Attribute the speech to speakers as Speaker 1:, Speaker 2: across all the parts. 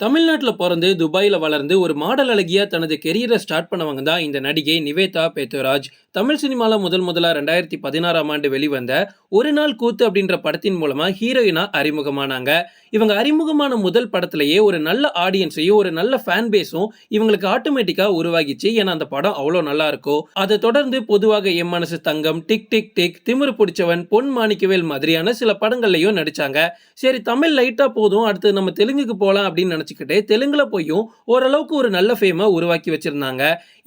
Speaker 1: தமிழ்நாட்டில் பிறந்து துபாயில் வளர்ந்து ஒரு மாடல் அழகியாக தனது கெரியரை ஸ்டார்ட் பண்ணவங்க தான் இந்த நடிகை நிவேதா பேத்துராஜ். தமிழ் சினிமாவில் முதல் முதலாக ரெண்டாயிரத்தி பதினாறாம் ஆண்டு வெளிவந்த ஒரு நாள் கூத்து அப்படின்ற படத்தின் மூலமாக ஹீரோயினாக அறிமுகமானாங்க. இவங்க அறிமுகமான முதல் படத்திலேயே ஒரு நல்ல ஆடியன்ஸையும் ஒரு நல்ல ஃபேன் பேஸும் இவங்களுக்கு ஆட்டோமேட்டிக்காக உருவாகிச்சு. ஏன்னா அந்த படம் அவ்வளோ நல்லா இருக்கும் அதை தொடர்ந்து பொதுவாக எம் மனசு தங்கம் டிக் டிக் டிக் திமிரு பிடிச்சவன் பொன் மாணிக்கவேல் மாதிரியான சில படங்கள்லையும் நடித்தாங்க சரி தமிழ் லைட்டாக போதும் அடுத்து நம்ம தெலுங்குக்கு போகலாம் அப்படின்னு நினச்சிக்கிட்டு தெலுங்குல போயும் ஓரளவுக்கு ஒரு நல்ல ஃபேமை உருவாக்கி வச்சிருந்தாங்க.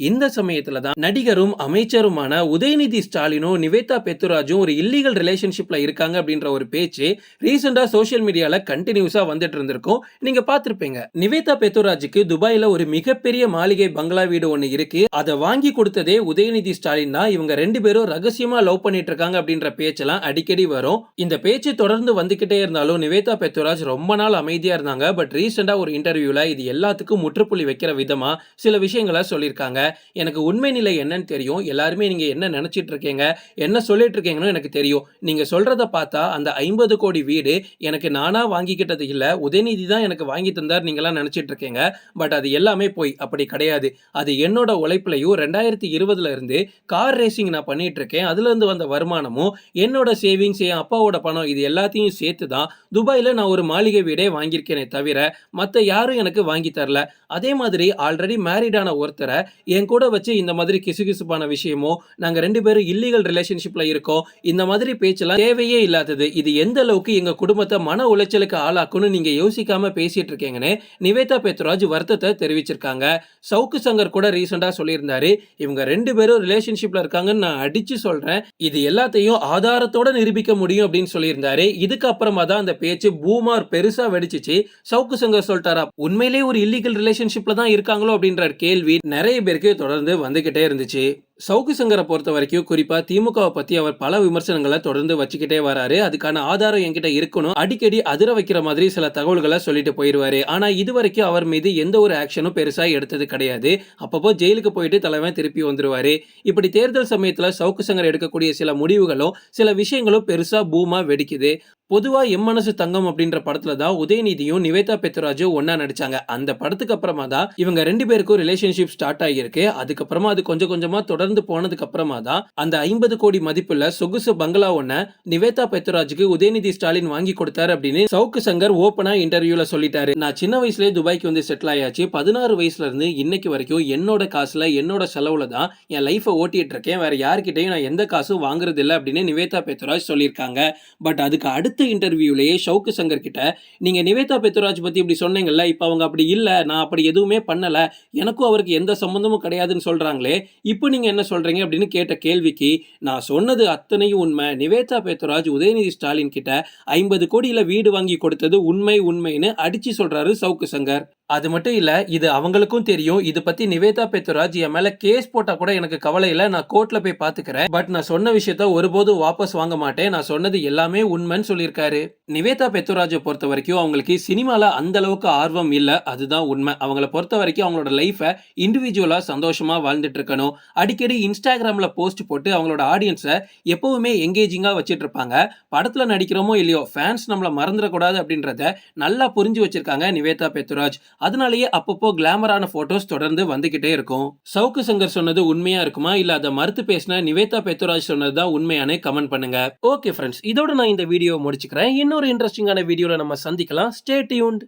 Speaker 1: இந்த சமயத்துல தான் நடிகரும் அமைச்சருமான உதயநிதி ஸ்டாலினும் நிவேதா பெத்துராஜும் ஒரு இல்லீகல் ரிலேஷன்ஷிப்ல இருக்காங்க அப்படின்ற ஒரு பேச்சு ரீசெண்டா சோசியல் மீடியால கண்டினியூஸா வந்துட்டு இருந்திருக்கும். நீங்க பார்த்திருப்பீங்க. நிவேதா பெத்துராஜுக்கு துபாயில ஒரு மிகப்பெரிய மாளிகை பங்களா வீடு ஒன்று இருக்கு. அதை வாங்கி கொடுத்ததே உதயநிதி ஸ்டாலின் தான். இவங்க ரெண்டு பேரும் ரகசியமா லவ் பண்ணிட்டு இருக்காங்க அப்படின்ற பேச்செல்லாம் அடிக்கடி வரும். இந்த பேச்சு தொடர்ந்து வந்துகிட்டே இருந்தாலும் நிவேதா பெத்துராஜ் ரொம்ப நாள் அமைதியா இருந்தாங்க. பட் ரீசெண்டா ஒரு இன்டர்வியூவில் இது எல்லாத்துக்கும் முற்றுப்புள்ளி வைக்கிற விதமாக சில விஷயங்களை சொல்லியிருக்காங்க. எனக்கு உண்மை நிலை என்னன்னு தெரியும். எல்லாருமே நீங்கள் என்ன நினச்சிட்டு இருக்கீங்க என்ன சொல்லிட்டு இருக்கீங்கன்னு எனக்கு தெரியும். நீங்கள் சொல்கிறத பார்த்தா அந்த ஐம்பது கோடி வீடு எனக்கு நானாக வாங்கிக்கிட்டது இல்லை. உதயநிதி தான் எனக்கு வாங்கி தந்தார் நீங்களாம் நினச்சிட்டு இருக்கீங்க. பட் அது எல்லாமே போய் அப்படி கிடையாது. அது என்னோட உழைப்புலையும் ரெண்டாயிரத்தி இருபதுல இருந்து கார் ரேசிங் நான் பண்ணிட்டு இருக்கேன். அதுலேருந்து வந்த வருமானமும் என்னோட சேவிங்ஸ் என் அப்பாவோட பணம் இது எல்லாத்தையும் சேர்த்து தான் துபாயில் நான் ஒரு மாளிகை வீடே வாங்கியிருக்கேனே தவிர மற்ற யாரும் எனக்கு வாங்கி தரல. அதே மாதிரி ஆல்ரெடி மேரிடான ஒருத்தரை என் கூட வச்சு இந்த மாதிரி கிசுகிசுப்பான விஷயமோ நாங்க ரெண்டு பேரும் இல்லீகல் ரிலேஷன்ஷிப்ல இருக்கோம் இந்த மாதிரி பேச்செல்லாம் தேவையே இல்லாதது. இது எந்த அளவுக்கு எங்க குடும்பத்தை மன உளைச்சலுக்கு ஆளாக்குன்னு நீங்க யோசிக்காம பேசிட்டு இருக்கீங்கன்னு நிவேதா பெத்ராஜ் வருத்தத்தை தெரிவிச்சிருக்காங்க. சவுக்கு சங்கர் கூட ரீசெண்டாக சொல்லியிருந்தாரு இவங்க ரெண்டு பேரும் ரிலேஷன்ஷிப்ல இருக்காங்கன்னு நான் அடிச்சு சொல்றேன். இது எல்லாத்தையும் ஆதாரத்தோட நிரூபிக்க முடியும் அப்படின்னு சொல்லியிருந்தாரு. இதுக்கப்புறமா தான் அந்த பேச்சு பூமார் பெருசாக வெடிச்சிச்சு. சவுக்கு சங்கர் சொல்லிட்டாரா உண்மையிலேயே ஒரு இல்லீகல் ரிலேஷன்ஷிப்ல தான் இருக்காங்களோ அப்படின்ற கேள்வி. நிறைய பேருக்கு தொடர்ந்து வந்துகிட்டே இருந்துச்சு. சவுக்கு சங்கரை பொறுத்த வரைக்கும் குறிப்பா திமுகவை பத்தி அவர் பல விமர்சனங்களை தொடர்ந்து வச்சுக்கிட்டே வராரு. அதுக்கான ஆதாரம் என்கிட்ட இருக்கணும். அடிக்கடி அதிர வைக்கிற மாதிரி சில தகவல்களை சொல்லிட்டு போயிருவாரு. ஆனா இது வரைக்கும் அவர் மீது எந்த ஒரு ஆக்ஷனும் பெருசா எடுத்தது கிடையாது. அப்பப்போ ஜெயிலுக்கு போயிட்டு தலைவன் திருப்பி வந்துருவாரு. இப்படி தேர்தல் சமயத்துல சவுக்கு சங்கர் எடுக்கக்கூடிய சில முடிவுகளும் சில விஷயங்களும் பெருசா பூமா வெடிக்குது. பொதுவாக எம் மனசு தங்கம் அப்படின்ற படத்துல தான் உதயநிதியும் நிவேதா பெத்ராஜும் ஒன்னா நடிச்சாங்க. அந்த படத்துக்கு அப்புறமா தான் இவங்க ரெண்டு பேருக்கும் ரிலேஷன்ஷிப் ஸ்டார்ட் ஆகியிருக்கு. அதுக்கப்புறமா அது கொஞ்சம் கொஞ்சமா தொடர்ந்து போனதுக்கு அப்புறமா தான் அந்த ஐம்பது கோடி மதிப்புள்ள சொகுசு பங்களா ஒன்ன நிவேதா பெத்ராஜுக்கு உதயநிதி ஸ்டாலின் வாங்கி கொடுத்தாரு அப்படின்னு சவுக்கு சங்கர் ஓப்பனா இன்டர்வியூல சொல்லிட்டாரு. நான் சின்ன வயசுலேயே துபாய்க்கு வந்து செட்டில் ஆயாச்சு. பதினாறு வயசுல இருந்து இன்னைக்கு வரைக்கும் என்னோட காசுல என்னோட செலவுல தான் என் லைஃபை ஓட்டிட்டு இருக்கேன். வேற யார்கிட்டையும் நான் எந்த காசும் வாங்குறது இல்லை அப்படின்னு நிவேதா பெத்ராஜ் சொல்லியிருக்காங்க. பட் அதுக்கு அடுத்த இன்டர்வியூலேயே ஷவுக்கு சங்கர் கிட்ட நீங்க நிவேதா பெத்ராஜ் பத்தி இப்படி சொன்னீங்கல்ல இப்போ அவங்க அப்படி இல்லை நான் அப்படி எதுவுமே பண்ணல எனக்கும் அவருக்கு எந்த சம்மந்தமும் கிடையாதுன்னு சொல்றாங்களே இப்போ நீங்க என்ன சொல்றீங்க? அப்படின்னு கேட்ட கேள்விக்கு நான் சொன்னது அத்தனையும் உண்மை. நிவேதா பெத்ராஜ் உதயநிதி ஸ்டாலின் கிட்ட ஐம்பது கோடியில வீடு வாங்கி கொடுத்தது உண்மை உண்மைன்னு அடிச்சு சொல்றாரு சவுக்கு சங்கர். அது மட்டும் இல்லை இது அவங்களுக்கும் தெரியும். இது பத்தி நிவேதா பெத்துராஜ் என் மேல கேஸ் போட்டா கூட எனக்கு கவலை இல்லை. நான் கோர்ட்ல போய் பாத்துக்கிறேன். பட் நான் சொன்ன விஷயத்த ஒருபோதும் வாபஸ் வாங்க மாட்டேன். நான் சொன்னது எல்லாமே உண்மைன்னு சொல்லியிருக்காரு. நிவேதா பெத்துராஜை பொறுத்த வரைக்கும் அவங்களுக்கு சினிமால அந்த அளவுக்கு ஆர்வம் இல்லை. அதுதான் உண்மை. அவங்கள பொறுத்த வரைக்கும் அவங்களோட லைஃபை இண்டிவிஜுவலா சந்தோஷமா வாழ்ந்துட்டு இருக்கணும். அடிக்கடி இன்ஸ்டாகிராம்ல போஸ்ட் போட்டு அவங்களோட ஆடியன்ஸை எப்பவுமே எங்கேஜிங்காக வச்சுட்டு இருப்பாங்க. படத்துல நடிக்கிறோமோ இல்லையோ ஃபேன்ஸ் நம்மளை மறந்துடக்கூடாது அப்படின்றத நல்லா புரிஞ்சு வச்சிருக்காங்க நிவேதா பெத்துராஜ். அதனாலேயே அப்பப்போ கிளாமரான போட்டோஸ் தொடர்ந்து வந்துகிட்டே இருக்கும். சவுக்கு சங்கர் சொன்னது உண்மையா இருக்குமா? இல்ல அதை மறுத்து பேசின நிவேதா பெத்துராஜ் சொன்னது தான் உண்மையானே கமெண்ட் பண்ணுங்க. ஓகே ஃப்ரெண்ட்ஸ் இதோட நான் இந்த வீடியோ முடிச்சுக்கிறேன். இன்னொரு இன்ட்ரெஸ்டிங்கான வீடியோல நம்ம சந்திக்கலாம். Stay tuned